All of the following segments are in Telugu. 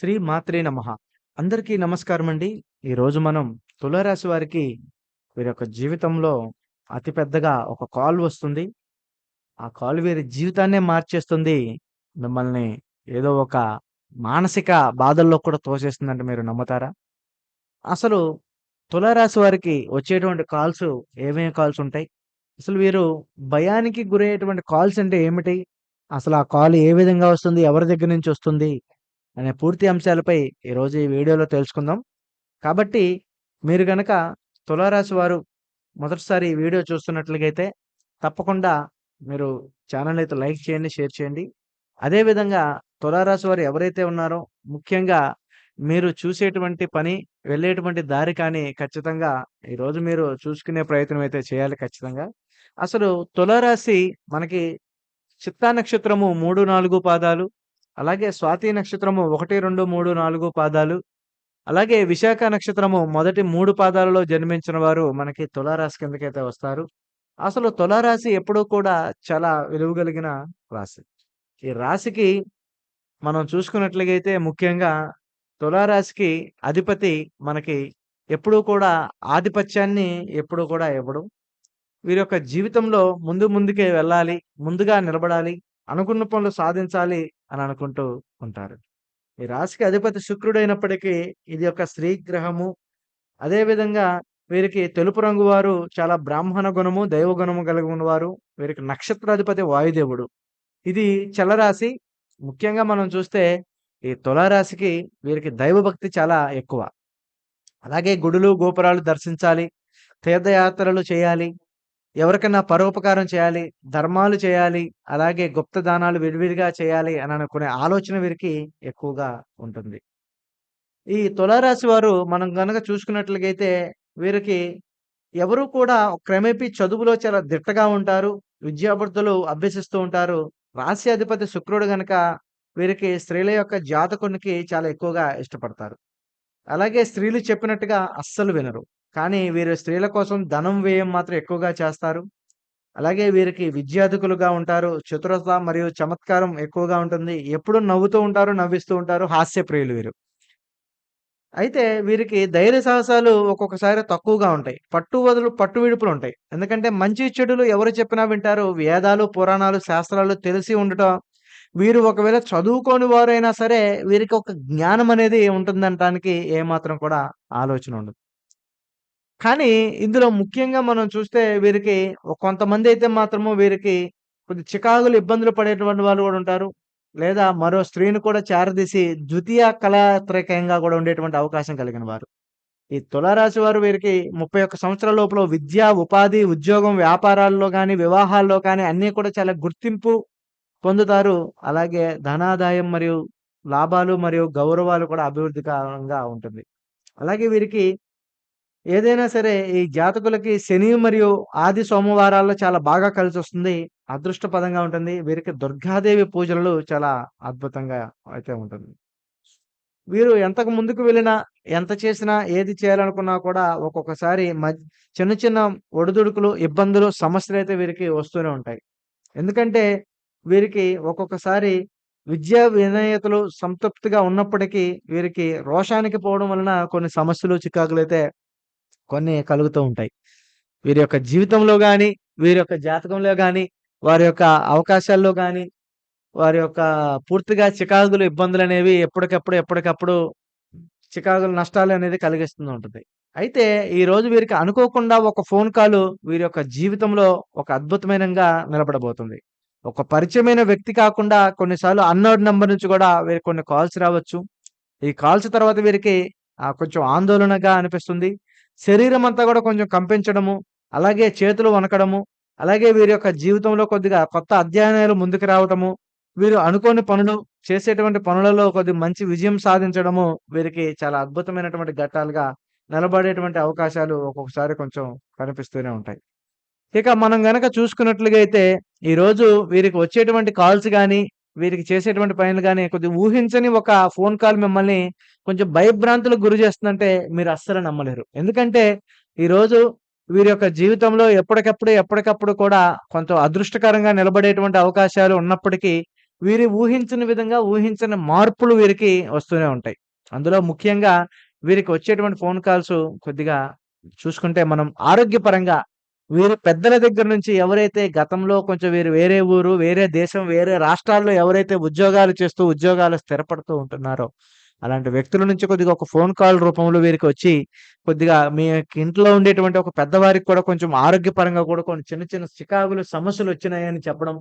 శ్రీ మాత్రే నమ. అందరికీ నమస్కారం అండి ఈరోజు మనం తులారాశి వారికి వీరి యొక్క జీవితంలో అతిపెద్దగా ఒక కాల్ వస్తుంది. ఆ కాల్ వీరి జీవితాన్నే మార్చేస్తుంది. మిమ్మల్ని ఏదో ఒక మానసిక బాధల్లో కూడా తోసేస్తుందంటే మీరు నమ్ముతారా? అసలు తులారాశి వారికి వచ్చేటువంటి కాల్స్ ఏమేమి కాల్స్ ఉంటాయి? అసలు వీరు భయానికి గురయ్యేటువంటి కాల్స్ అంటే ఏమిటి? అసలు ఆ కాల్ ఏ విధంగా వస్తుంది? ఎవరి దగ్గర నుంచి వస్తుంది? అనే పూర్తి అంశాలపై ఈరోజు ఈ వీడియోలో తెలుసుకుందాం. కాబట్టి మీరు గనక తులారాశి వారు మొదటిసారి ఈ వీడియో చూస్తున్నట్లయితే తప్పకుండా మీరు ఛానల్ అయితే లైక్ చేయండి షేర్ చేయండి. అదేవిధంగా తులారాశి వారు ఎవరైతే ఉన్నారో ముఖ్యంగా మీరు చూసేటువంటి పని వెళ్ళేటువంటి దారి కానీ ఖచ్చితంగా ఈరోజు మీరు చూసుకునే ప్రయత్నం అయితే చేయాలి ఖచ్చితంగా. అసలు తులారాశి మనకి చిత్తా నక్షత్రము మూడు నాలుగు పాదాలు అలాగే స్వాతి నక్షత్రము ఒకటి రెండు మూడు నాలుగు పాదాలు. అలాగే విశాఖ నక్షత్రము మొదటి మూడు పాదాలలో జన్మించిన వారు మనకి తులారాశి కిందకైతే వస్తారు. అసలు తులారాశి ఎప్పుడూ కూడా చాలా విలువ కలిగిన రాశి. ఈ రాశికి మనం చూసుకున్నట్లయితే ముఖ్యంగా తులారాశికి అధిపతి మనకి ఎప్పుడూ కూడా ఆధిపత్యాన్ని ఎప్పుడూ కూడా ఇవ్వడు. వీరి యొక్క జీవితంలో ముందు ముందుకే వెళ్ళాలి ముందుగా నిలబడాలి అనుకున్న పనులు సాధించాలి అని అనుకుంటూ ఉంటారు. ఈ రాశికి అధిపతి శుక్రుడైనప్పటికీ ఇది ఒక స్త్రీ గ్రహము. అదేవిధంగా వీరికి తెలుపు రంగు వారు చాలా బ్రాహ్మణ గుణము దైవ గుణము కలిగి ఉన్నవారు వీరికి నక్షత్రాధిపతి వాయుదేవుడు. ఇది చలరాశి. ముఖ్యంగా మనం చూస్తే ఈ తులారాశికి వీరికి దైవభక్తి చాలా ఎక్కువ. అలాగే గుడులు గోపురాలు దర్శించాలి. తీర్థయాత్రలు చేయాలి. ఎవరికైనా పరోపకారం చేయాలి ధర్మాలు చేయాలి అలాగే గుప్త దానాలు విడివిడిగా చేయాలి అని అనుకునే ఆలోచన వీరికి ఎక్కువగా ఉంటుంది. ఈ తులారాశి వారు మనం కనుక చూసుకున్నట్లయితే వీరికి ఎవరు కూడా క్రమేపీ చదువులో చాలా దిట్టగా ఉంటారు విద్యార్థులు అభ్యసిస్తూ ఉంటారు. రాశి అధిపతి శుక్రుడు గనక వీరికి స్త్రీల యొక్క జాతకునికి చాలా ఎక్కువగా ఇష్టపడతారు. అలాగే స్త్రీలు చెప్పినట్టుగా అస్సలు వినరు. కానీ వీరు స్త్రీల కోసం ధనం వ్యయం మాత్రం ఎక్కువగా చేస్తారు. అలాగే వీరికి విద్యార్థికులుగా ఉంటారు. చతురత మరియు చమత్కారం ఎక్కువగా ఉంటుంది. ఎప్పుడు నవ్వుతూ ఉంటారు నవ్విస్తూ ఉంటారు హాస్య ప్రియులు వీరు. అయితే వీరికి ధైర్య సాహసాలు ఒక్కొక్కసారి తక్కువగా ఉంటాయి. పట్టు వదులు పట్టు విడుపులు ఉంటాయి. ఎందుకంటే మంచి చెడులు ఎవరు చెప్పినా వింటారు. వేదాలు పురాణాలు శాస్త్రాలు తెలిసి ఉండటం వీరు ఒకవేళ చదువుకోని వారైనా సరే వీరికి ఒక జ్ఞానం అనేది ఉంటుందనటానికి ఏమాత్రం కూడా ఆలోచన ఉండదు. కానీ ఇందులో ముఖ్యంగా మనం చూస్తే వీరికి కొంతమంది అయితే మాత్రము వీరికి కొద్ది చికాకులు ఇబ్బందులు పడేటువంటి వాళ్ళు కూడా ఉంటారు. లేదా మరో స్త్రీని కూడా చేరదీసి ద్వితీయ కళాత్రకంగా కూడా ఉండేటువంటి అవకాశం కలిగిన వారు. ఈ తులారాశి వారు వీరికి ముప్పై ఒక్క సంవత్సరాల లోపల విద్య ఉపాధి ఉద్యోగం వ్యాపారాల్లో కానీ వివాహాల్లో కానీ అన్నీ కూడా చాలా గుర్తింపు పొందుతారు. అలాగే ధనాదాయం మరియు లాభాలు మరియు గౌరవాలు కూడా అభివృద్ధికరంగా ఉంటుంది. అలాగే వీరికి ఏదైనా సరే ఈ జాతకులకి శని మరియు ఆది సోమవారాల్లో చాలా బాగా కలిసి వస్తుంది అదృష్టపదంగా ఉంటుంది. వీరికి దుర్గాదేవి పూజలు చాలా అద్భుతంగా అయితే ఉంటుంది. వీరు ఎంతకు ముందుకు వెళ్ళినా ఎంత చేసినా ఏది చేయాలనుకున్నా కూడా ఒక్కొక్కసారి చిన్న చిన్న ఒడిదుడుకులు ఇబ్బందులు సమస్యలు అయితే వీరికి వస్తూనే ఉంటాయి. ఎందుకంటే వీరికి ఒక్కొక్కసారి విద్యా వినయతలు సంతృప్తిగా ఉన్నప్పటికీ వీరికి రోషానికి పోవడం వలన కొన్ని సమస్యలు చికాకులు అయితే కొన్ని కలుగుతూ ఉంటాయి. వీరి యొక్క జీవితంలో కానీ వీరి యొక్క జాతకంలో కానీ వారి యొక్క అవకాశాల్లో కానీ వారి యొక్క పూర్తిగా చికాకులు ఇబ్బందులు అనేవి ఎప్పటికప్పుడు ఎప్పటికప్పుడు చికాకులు నష్టాలు అనేది కలిగిస్తూ ఉంటుంది. అయితే ఈ రోజు వీరికి అనుకోకుండా ఒక ఫోన్ కాల్ వీరి యొక్క జీవితంలో ఒక అద్భుతమైనగా నిలబడబోతుంది. ఒక పరిచయమైన వ్యక్తి కాకుండా కొన్నిసార్లు అన్నోడ్ నెంబర్ నుంచి కూడా వీరికి కొన్ని కాల్స్ రావచ్చు. ఈ కాల్స్ తర్వాత వీరికి కొంచెం ఆందోళనగా అనిపిస్తుంది. శరీరం అంతా కూడా కొంచెం కంపించడము అలాగే చేతులు వనకడము అలాగే వీరి యొక్క జీవితంలో కొద్దిగా కొత్త అధ్యయనాలు ముందుకు రావటము వీరు అనుకోని పనులు చేసేటువంటి పనులలో కొద్ది మంచి విజయం సాధించడము వీరికి చాలా అద్భుతమైనటువంటి ఘట్టాలుగా నిలబడేటువంటి అవకాశాలు ఒక్కొక్కసారి కొంచెం కనిపిస్తూనే ఉంటాయి. ఇక మనం గనక చూసుకున్నట్లుగా అయితే ఈరోజు వీరికి వచ్చేటువంటి కాల్స్ కానీ వీరికి చేసేటువంటి పనులు కానీ కొద్దిగా ఊహించని ఒక ఫోన్ కాల్ మిమ్మల్ని కొంచెం భయభ్రాంతులకు గురి చేస్తుందంటే మీరు అస్సలు నమ్మలేరు ఎందుకంటే ఈరోజు వీరి యొక్క జీవితంలో ఎప్పటికప్పుడు ఎప్పటికప్పుడు కూడా కొంత అదృష్టకరంగా నిలబడేటువంటి అవకాశాలు ఉన్నప్పటికీ వీరి ఊహించని విధంగా ఊహించని మార్పులు వీరికి వస్తూనే ఉంటాయి. అందులో ముఖ్యంగా వీరికి వచ్చేటువంటి ఫోన్ కాల్స్ కొద్దిగా చూసుకుంటే మనం ఆరోగ్యపరంగా వీరి పెద్దల దగ్గర నుంచి ఎవరైతే గతంలో కొంచెం వీరు వేరే ఊరు, వేరే దేశం, వేరే రాష్ట్రాల్లో ఎవరైతే ఉద్యోగాలు చేస్తూ ఉద్యోగాలు స్థిరపడుతూ ఉంటున్నారో, అలాంటి వ్యక్తుల నుంచి కొద్దిగా ఒక ఫోన్ కాల్ రూపంలో వీరికి వచ్చి కొద్దిగా మీ ఇంట్లో ఉండేటువంటి ఒక పెద్దవారికి కూడా కొంచెం ఆరోగ్యపరంగా కూడా కొన్ని చిన్న చిన్న చికాకులు, సమస్యలు వచ్చినాయని చెప్పడం.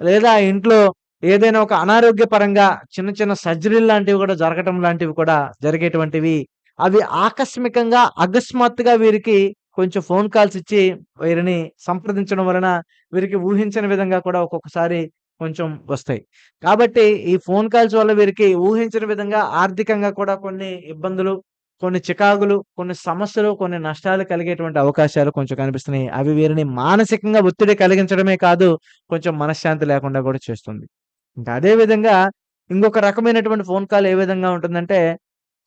లేదా ఇంట్లో ఏదైనా ఒక అనారోగ్యపరంగా చిన్న చిన్న సర్జరీలు లాంటివి కూడా జరగటం లాంటివి కూడా జరిగేటువంటివి. అవి ఆకస్మికంగా, అకస్మాత్తుగా వీరికి కొంచెం ఫోన్ కాల్స్ ఇచ్చి వీరిని సంప్రదించడం వలన వీరికి ఊహించని విధంగా కూడా ఒక్కొక్కసారి కొంచెం వస్తాయి. కాబట్టి ఈ ఫోన్ కాల్స్ వల్ల వీరికి ఊహించిన విధంగా ఆర్థికంగా కూడా కొన్ని ఇబ్బందులు, కొన్ని చికాకులు, కొన్ని సమస్యలు, కొన్ని నష్టాలు కలిగేటువంటి అవకాశాలు కొంచెం కనిపిస్తున్నాయి. అవి వీరిని మానసికంగా ఒత్తిడి కలిగించడమే కాదు, కొంచెం మనశ్శాంతి లేకుండా కూడా చేస్తుంది. ఇంకా అదే విధంగా ఇంకొక రకమైనటువంటి ఫోన్ కాల్ ఏ విధంగా ఉంటుందంటే,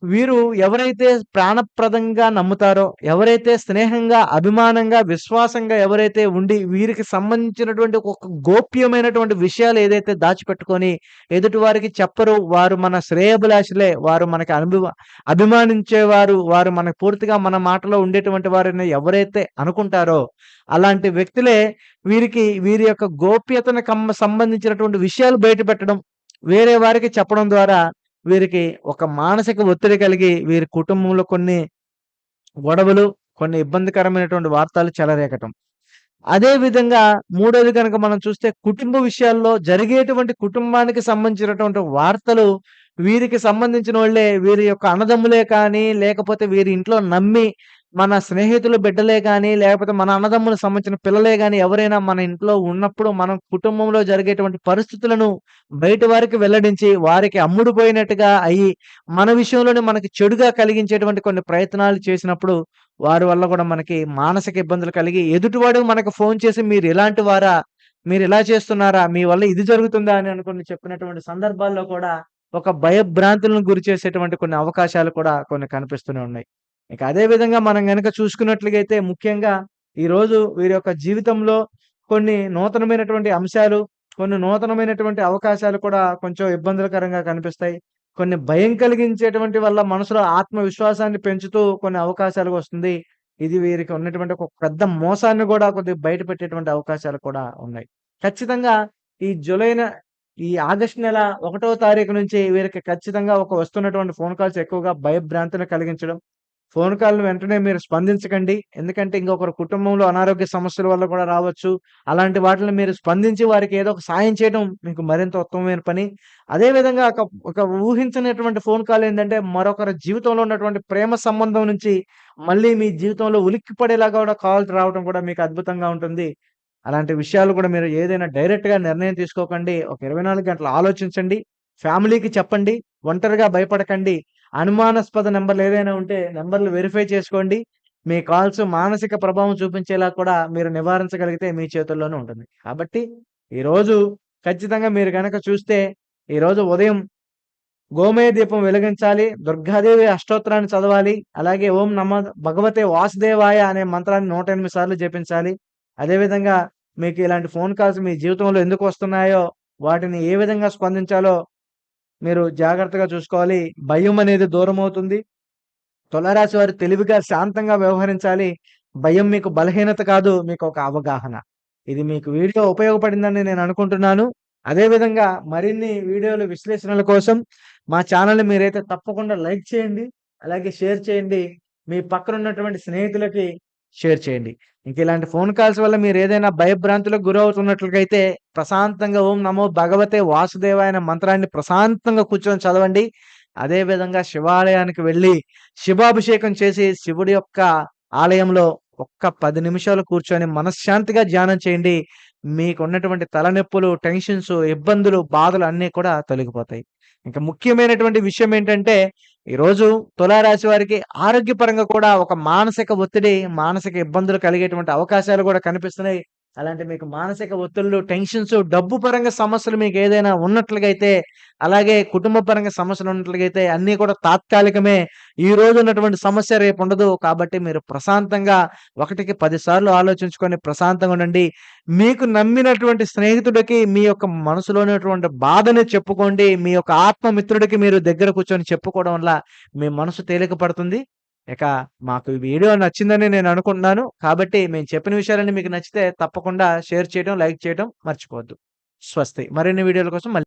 వీరు ఎవరైతే ప్రాణప్రదంగా నమ్ముతారో, ఎవరైతే స్నేహంగా, అభిమానంగా, విశ్వాసంగా ఎవరైతే ఉండి వీరికి సంబంధించినటువంటి ఒక గోప్యమైనటువంటి విషయాలు ఏదైతే దాచిపెట్టుకొని ఎదుటి వారికి చెప్పరు. వారు మన శ్రేయభిలాషులే వారు మనకి అనుభిమ అభిమానించేవారు. వారు మనకు పూర్తిగా మన మాటలో ఉండేటువంటి వారిని ఎవరైతే అనుకుంటారో, అలాంటి వ్యక్తులే వీరికి వీరి యొక్క గోప్యతను కమ్మ సంబంధించినటువంటి విషయాలు బయటపెట్టడం, వేరే వారికి చెప్పడం ద్వారా వీరికి ఒక మానసిక ఒత్తిడి కలిగి వీరి కుటుంబంలో కొన్ని గొడవలు, కొన్ని ఇబ్బందికరమైనటువంటి వార్తలు చెలరేగటం. అదే విధంగా మూడోది కనుక మనం చూస్తే కుటుంబ విషయాల్లో జరిగేటువంటి కుటుంబానికి సంబంధించినటువంటి వార్తలు వీరికి సంబంధించిన వాళ్ళే వీరి యొక్క అన్నదమ్ములే కానీ, లేకపోతే వీరి ఇంట్లో నమ్మి మన స్నేహితులు బిడ్డలే కానీ లేకపోతే మన అన్నదమ్ములకు సంబంధించిన పిల్లలే కానీ ఎవరైనా మన ఇంట్లో ఉన్నప్పుడు మనం కుటుంబంలో జరిగేటువంటి పరిస్థితులను బయట వారికి వెల్లడించి, వారికి అమ్ముడుపోయినట్టుగా అయ్యి, మన విషయంలోనే మనకి చెడుగా కలిగించేటువంటి కొన్ని ప్రయత్నాలు చేసినప్పుడు, వారి వల్ల కూడా మనకి మానసిక ఇబ్బందులు కలిగి, ఎదుటివాడు మనకు ఫోన్ చేసి మీరు ఇలాంటి వారా? మీరు ఇలా చేస్తున్నారా? మీ వల్ల ఇది జరుగుతుందా? అని అనుకుని చెప్పినటువంటి సందర్భాల్లో కూడా ఒక భయభ్రాంతులను గురి చేసేటువంటి కొన్ని అవకాశాలు కూడా కొన్ని కనిపిస్తూనే ఉన్నాయి. ఇక అదే విధంగా మనం కనుక చూసుకున్నట్లుగైతే ముఖ్యంగా ఈరోజు వీరి యొక్క జీవితంలో కొన్ని నూతనమైనటువంటి అంశాలు, కొన్ని నూతనమైనటువంటి అవకాశాలు కూడా కొంచెం ఇబ్బందులకరంగా కనిపిస్తాయి. కొన్ని భయం కలిగించేటువంటి వల్ల మనసులో ఆత్మవిశ్వాసాన్ని పెంచుతూ కొన్ని అవకాశాలు వస్తుంది. ఇది వీరికి ఉన్నటువంటి ఒక పెద్ద మోసాన్ని కూడా కొద్దిగా బయట పెట్టేటువంటి అవకాశాలు కూడా ఉన్నాయి. ఖచ్చితంగా ఈ జులై ఈ ఆగస్ట్ నెల ఒకటో తారీఖు నుంచి వీరికి ఖచ్చితంగా ఒక వస్తున్నటువంటి ఫోన్ కాల్స్ ఎక్కువగా భయభ్రాంతిని కలిగించడం. ఫోన్ కాల్‌ని వెంటనే మీరు స్పందించకండి. ఎందుకంటే ఇంకొకరి కుటుంబంలో అనారోగ్య సమస్యల వల్ల కూడా రావచ్చు. అలాంటి వాటిని మీరు స్పందించి వారికి ఏదో ఒక సాయం చేయడం మీకు మరింత ఉత్తమమైన పని. అదేవిధంగా ఒక ఒక ఊహించినటువంటి ఫోన్ కాల్ ఏంటంటే మరొకరి జీవితంలో ఉన్నటువంటి ప్రేమ సంబంధం నుంచి మళ్ళీ మీ జీవితంలో ఉలిక్కిపడేలాగా కూడా కాల్స్ రావడం కూడా మీకు అద్భుతంగా ఉంటుంది. అలాంటి విషయాలు కూడా మీరు ఏదైనా డైరెక్ట్‌గా నిర్ణయం తీసుకోకండి. ఒక 24 గంటలు ఆలోచించండి. ఫ్యామిలీకి చెప్పండి. ఒంటరిగా భయపడకండి. అనుమానాస్పద నెంబర్లు ఏదైనా ఉంటే నెంబర్లు వెరిఫై చేసుకోండి. మీ కాల్స్ మానసిక ప్రభావం చూపించేలా కూడా మీరు నివారించగలిగితే మీ చేతుల్లోనే ఉంటుంది. కాబట్టి ఈరోజు ఖచ్చితంగా మీరు కనుక చూస్తే ఈరోజు ఉదయం గోమయ దీపం వెలిగించాలి. దుర్గాదేవి అష్టోత్తరాన్ని చదవాలి. అలాగే ఓం నమ భగవతే వాసుదేవాయ అనే మంత్రాన్ని 108 సార్లు జపించాలి. అదేవిధంగా మీకు ఇలాంటి ఫోన్ కాల్స్ మీ జీవితంలో ఎందుకు వస్తున్నాయో, వాటిని ఏ విధంగా స్పందించాలో మీరు జాగ్రత్తగా చూసుకోవాలి. భయం అనేది దూరమవుతుంది. తులరాశి వారు తెలివిగా, శాంతంగా వ్యవహరించాలి. భయం మీకు బలహీనత కాదు. మీకు ఒక అవగాహన. ఇది మీకు వీడియో ఉపయోగపడిందని నేను అనుకుంటున్నాను. అదేవిధంగా మరిన్ని వీడియోలు విశ్లేషణల కోసం మా ఛానల్ని మీరైతే తప్పకుండా లైక్ చేయండి. అలాగే షేర్ చేయండి. మీ పక్కన ఉన్నటువంటి స్నేహితులకి షేర్ చేయండి. ఇంక ఇలాంటి ఫోన్ కాల్స్ వల్ల మీరు ఏదైనా భయభ్రాంతులకు గురవుతున్నట్లుగైతే ప్రశాంతంగా ఓం నమో భగవతే వాసుదేవాయ మంత్రాన్ని ప్రశాంతంగా కూర్చొని చదవండి. అదే విధంగా శివాలయానికి వెళ్ళి శివాభిషేకం చేసి శివుడి యొక్క ఆలయంలో ఒక్క పది నిమిషాలు కూర్చొని మనశ్శాంతిగా ధ్యానం చేయండి. మీకు ఉన్నటువంటి తలనొప్పులు, టెన్షన్స్, ఇబ్బందులు, బాధలు అన్నీ కూడా తొలగిపోతాయి. ఇంకా ముఖ్యమైనటువంటి విషయం ఏంటంటే ఈరోజు తులారాశి వారికి ఆరోగ్యపరంగా కూడా ఒక మానసిక ఒత్తిడి, మానసిక ఇబ్బందులు కలిగేటువంటి అవకాశాలు కూడా కనిపిస్తున్నాయి. అలాంటి మీకు మానసిక ఒత్తిళ్ళు, టెన్షన్స్, డబ్బు పరంగా సమస్యలు మీకు ఏదైనా ఉన్నట్లుగైతే, అలాగే కుటుంబ పరంగా సమస్యలు ఉన్నట్లుగైతే అన్నీ కూడా తాత్కాలికమే. ఈ రోజు ఉన్నటువంటి సమస్య రేపు ఉండదు కాబట్టి మీరు ప్రశాంతంగా ఒకటికి పదిసార్లు ఆలోచించుకొని ప్రశాంతంగా ఉండండి. మీకు నమ్మినటువంటి స్నేహితుడికి మీ యొక్క మనసులోనేటువంటి బాధని చెప్పుకోండి. మీ యొక్క ఆత్మమిత్రుడికి మీరు దగ్గర కూర్చొని చెప్పుకోవడం వల్ల మీ మనసు తేలిక పడుతుంది. ఇక మాకు ఈ వీడియో నచ్చిందని నేను అనుకుంటున్నాను. కాబట్టి మేము చెప్పిన విషయాలన్నీ మీకు నచ్చితే తప్పకుండా షేర్ చేయడం, లైక్ చేయడం మర్చిపోవద్దు. స్వస్తి. మరిన్ని వీడియోల కోసం మళ్ళీ